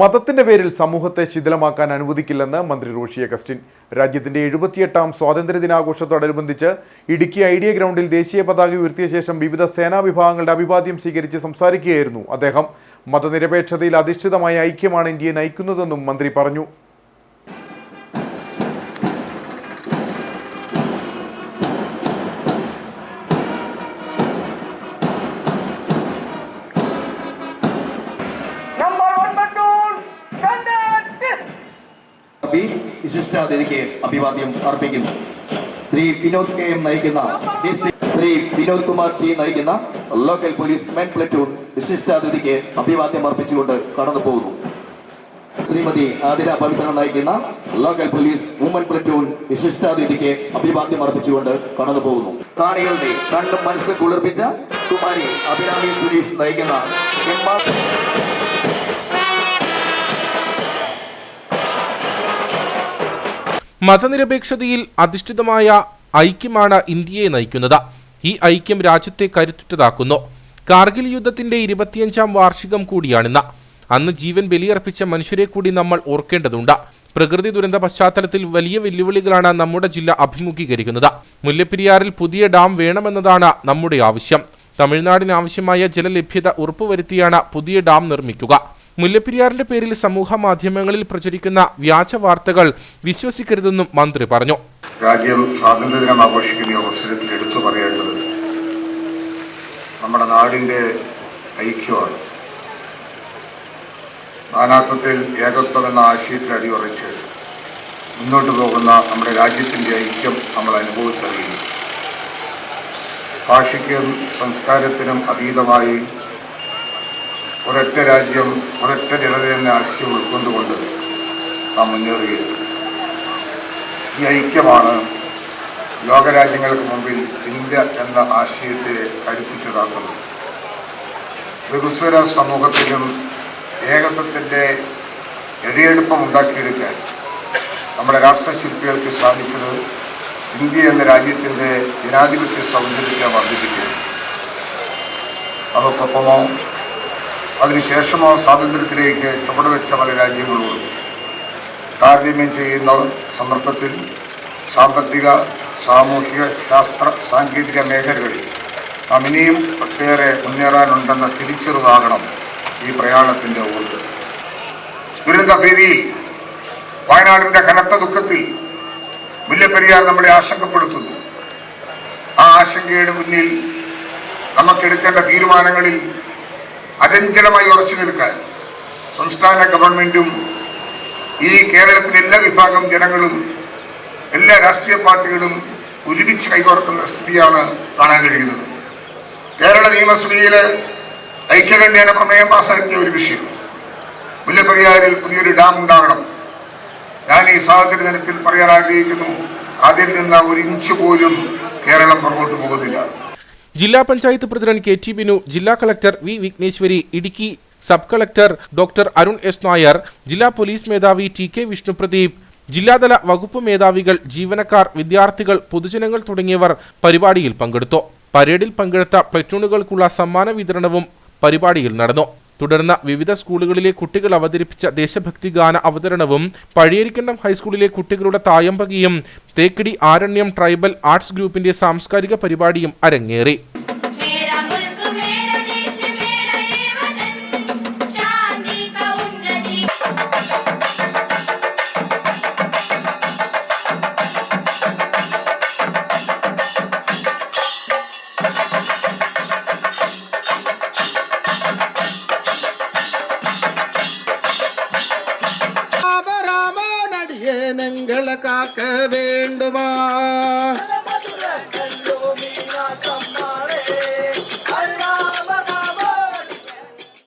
മതത്തിന്റെ പേരിൽ സമൂഹത്തെ ശിഥിലമാക്കാൻ അനുവദിക്കില്ലെന്ന് മന്ത്രി റോഷി അഗസ്റ്റിൻ. രാജ്യത്തിന്റെ എഴുപത്തിയെട്ടാം സ്വാതന്ത്ര്യ ദിനാഘോഷത്തോടനുബന്ധിച്ച് ഇടുക്കി ഐഡിയ ഗ്രൗണ്ടിൽ ദേശീയ പതാക ഉയർത്തിയ ശേഷം വിവിധ സേനാ വിഭാഗങ്ങളുടെ അഭിവാദ്യം സ്വീകരിച്ച് സംസാരിക്കുകയായിരുന്നു അദ്ദേഹം. മതനിരപേക്ഷതയിൽ അധിഷ്ഠിതമായ ഐക്യമാണ് ഇന്ത്യയെ നയിക്കുന്നതെന്നും മന്ത്രി പറഞ്ഞു. പി വിശിഷ്ടാതിഥിക്ക് അഭിവാദ്യം അർപ്പിക്കുന്നു. ശ്രീ വിനോദ് കെ എം നയിക്കുന്ന ശ്രീ വിനോദ് കുമാർ ടി നയിക്കുന്ന ലോക്കൽ പോലീസ് മെൻ പ്ലറ്റൂൺ വിശിഷ്ടാതിഥിക്ക് അഭിവാദ്യം അർപ്പിച്ചുകൊണ്ട് കടന്നു പോകുന്നു. ശ്രീമതി ആതിര പവിത്രൻ നയിക്കുന്ന ലോക്കൽ പോലീസ് വുമൻ പ്ലറ്റൂൺ വിശിഷ്ടാതിഥിക്ക് അഭിവാദ്യം അർപ്പിച്ചുകൊണ്ട് കടന്നു പോകുന്നു. കാണികളുടെ കണ്ണും മനസ്സ് കുളിർപ്പിച്ച കുമാരി അഭിരാമി സുരേഷ് നയിക്കുന്ന മതനിരപേക്ഷതയിൽ അധിഷ്ഠിതമായ ഐക്യമാണ് ഇന്ത്യയെ നയിക്കുന്നത്. ഈ ഐക്യം രാജ്യത്തെ കരുത്തുറ്റതാക്കുന്നു. കാർഗിൽ യുദ്ധത്തിന്റെ ഇരുപത്തിയഞ്ചാം വാർഷികം കൂടിയാണിന്ന്. അന്ന് ജീവൻ ബലിയർപ്പിച്ച മനുഷ്യരെ കൂടി നമ്മൾ ഓർക്കേണ്ടതുണ്ട്. പ്രകൃതി ദുരന്ത പശ്ചാത്തലത്തിൽ വലിയ വെല്ലുവിളികളാണ് നമ്മുടെ ജില്ല അഭിമുഖീകരിക്കുന്നത്. മുല്ലപ്പെരിയാറിൽ പുതിയ ഡാം വേണമെന്നതാണ് നമ്മുടെ ആവശ്യം. തമിഴ്നാടിന് ആവശ്യമായ ജലലഭ്യത ഉറപ്പുവരുത്തിയാണ് പുതിയ ഡാം നിർമ്മിക്കുക. മുല്ലപ്പെരിയാറിന്റെ പേരിൽ സമൂഹ മാധ്യമങ്ങളിൽ പ്രചരിക്കുന്ന വ്യാജ വാർത്തകൾ വിശ്വസിക്കരുതെന്നും മന്ത്രി പറഞ്ഞു. രാജ്യം സ്വാതന്ത്ര്യദിനം ആഘോഷിക്കുന്ന അവസരത്തിൽ എടുത്തു പറയേണ്ടത് നമ്മുടെ നാടിന്റെ ഐക്യമാണ്. നാനാത്വത്തിൽ ഏകത്വം എന്ന ആശയത്തിൽ അടിയുറച്ച് മുന്നോട്ട് പോകുന്ന നമ്മുടെ രാജ്യത്തിന്റെ ഐക്യം നമ്മൾ അനുഭവിച്ചറിയുന്നു. ഭാഷയ്ക്കും സംസ്കാരത്തിനും അതീതമായി ഒരൊറ്റ രാജ്യം ഒരൊറ്റ ജനത എന്ന ആശയം ഉൾക്കൊണ്ടുകൊണ്ട് നാം മുന്നേറുകയാണ്. ഈ ഐക്യമാണ് ലോകരാജ്യങ്ങൾക്ക് മുമ്പിൽ ഇന്ത്യ എന്ന ആശയത്തെ കരുപ്പിച്ചതാക്കുന്നത് ബഹുസ്വര സമൂഹത്തിലും ഏകത്വത്തിന്റെ എഴിയെടുപ്പം ഉണ്ടാക്കിയെടുക്കാൻ നമ്മുടെ രാഷ്ട്രശില്പികൾക്ക് സാധിച്ചത് ഇന്ത്യ എന്ന രാജ്യത്തിന്റെ ജനാധിപത്യ സൗന്ദര്യത്തെ വർദ്ധിപ്പിക്കുക അതൊക്കൊപ്പമോ അതിനുശേഷമോ സ്വാതന്ത്ര്യത്തിലേക്ക് ചുവടുവെച്ച പല രാജ്യങ്ങളോടും താരതമ്യം ചെയ്യുന്ന സന്ദർഭത്തിൽ സാമ്പത്തിക സാമൂഹിക ശാസ്ത്ര സാങ്കേതിക മേഖലകളിൽ നാം ഇനിയും ഒട്ടേറെ മുന്നേറാനുണ്ടെന്ന തിരിച്ചറിവാകണം ഈ പ്രയാണത്തിന്റെ ഊർജം. ദുരന്ത ഭീതിയിൽ വയനാടിന്റെ കനത്ത ദുഃഖത്തിൽ മുല്ലപ്പെരിയാർ നമ്മളെ ആശങ്കപ്പെടുത്തുന്നു. ആ ആശങ്കയുടെ മുന്നിൽ നമുക്കെടുക്കേണ്ട തീരുമാനങ്ങളിൽ അചഞ്ചലമായി ഉറച്ചു നിൽക്കാൻ സംസ്ഥാന ഗവൺമെന്റും ഈ കേരളത്തിലെ എല്ലാ വിഭാഗം ജനങ്ങളും എല്ലാ രാഷ്ട്രീയ പാർട്ടികളും ഒരുമിച്ച് കൈകോർക്കുന്ന സ്ഥിതിയാണ് കാണാൻ കഴിയുന്നത്. കേരള നിയമസഭയിൽ ഐക്യകണ്ഠേന പ്രമേയം പാസാക്കിയ ഒരു വിഷയം. മുല്ലപ്പെരിയാറിൽ പുതിയൊരു ഡാം ഉണ്ടാകണം. ഞാൻ ഈ സാഹചര്യ ദിനത്തിൽ പറയാൻ ആഗ്രഹിക്കുന്നു അതിൽ നിന്ന് ഒരു ഇഞ്ച് പോലും കേരളം പുറകോട്ട് പോകുന്നില്ല. ജില്ലാ panchayat president K T Binu ജില്ലാ collector V Vighneshwari Idukki sub collector doctor Arun S Nair ജില്ലാ പോലീസ് മേധാവി ടി കെ വിഷ്ണുപ്രദീപ് ജില്ലാതല വകുപ്പ് മേധാവികൾ ജീവനക്കാർ വിദ്യാർത്ഥികൾ പൊതുജനങ്ങൾ തുടങ്ങിയവർ പരിപാടിയിൽ പങ്കെടുത്തു. പരേഡിൽ പങ്കെടുത്ത പ്ലറ്റൂണുകൾക്കുള്ള സമ്മാന വിതരണവും പരിപാടിയിൽ നടന്നു. തുടർന്ന് വിവിധ സ്കൂളുകളിലെ കുട്ടികൾ അവതരിപ്പിച്ച ദേശഭക്തി ഗാന അവതരണവും പഴയരിക്കണ്ടം ഹൈസ്കൂളിലെ കുട്ടികളുടെ തായമ്പകിയും തേക്കടി ആരണ്യം ട്രൈബൽ ആർട്സ് ഗ്രൂപ്പിന്റെ സാംസ്കാരിക പരിപാടിയും അരങ്ങേറി. Bye.